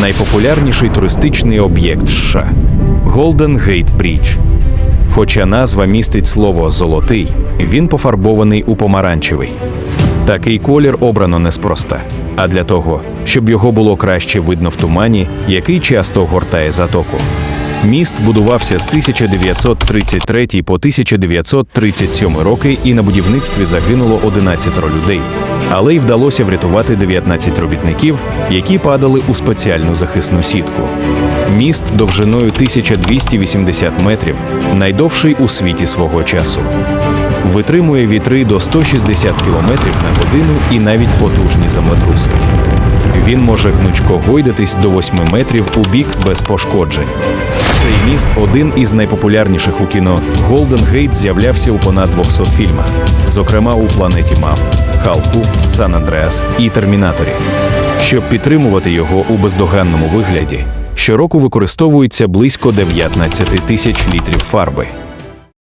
найпопулярніший туристичний об'єкт США Голден Гейт Брідж. Хоча назва містить слово золотий, він пофарбований у помаранчевий. Такий колір обрано неспроста, а для того, щоб його було краще видно в тумані, який часто гортає затоку. Міст будувався з 1933 по 1937 роки, і на будівництві загинуло 11 людей. Але й вдалося врятувати 19 робітників, які падали у спеціальну захисну сітку. Міст довжиною 1280 метрів, найдовший у світі свого часу. Витримує вітри до 160 км на годину і навіть потужні землетруси. Він може гнучко гойдатись до 8 метрів у бік без пошкоджень. Цей міст один із найпопулярніших у кіно. Голден Гейт з'являвся у понад 200 фільмах, зокрема у Планеті Мавп, Халку, Сан Андреас і Термінаторі. Щоб підтримувати його у бездоганному вигляді, щороку використовується близько 19 тисяч літрів фарби.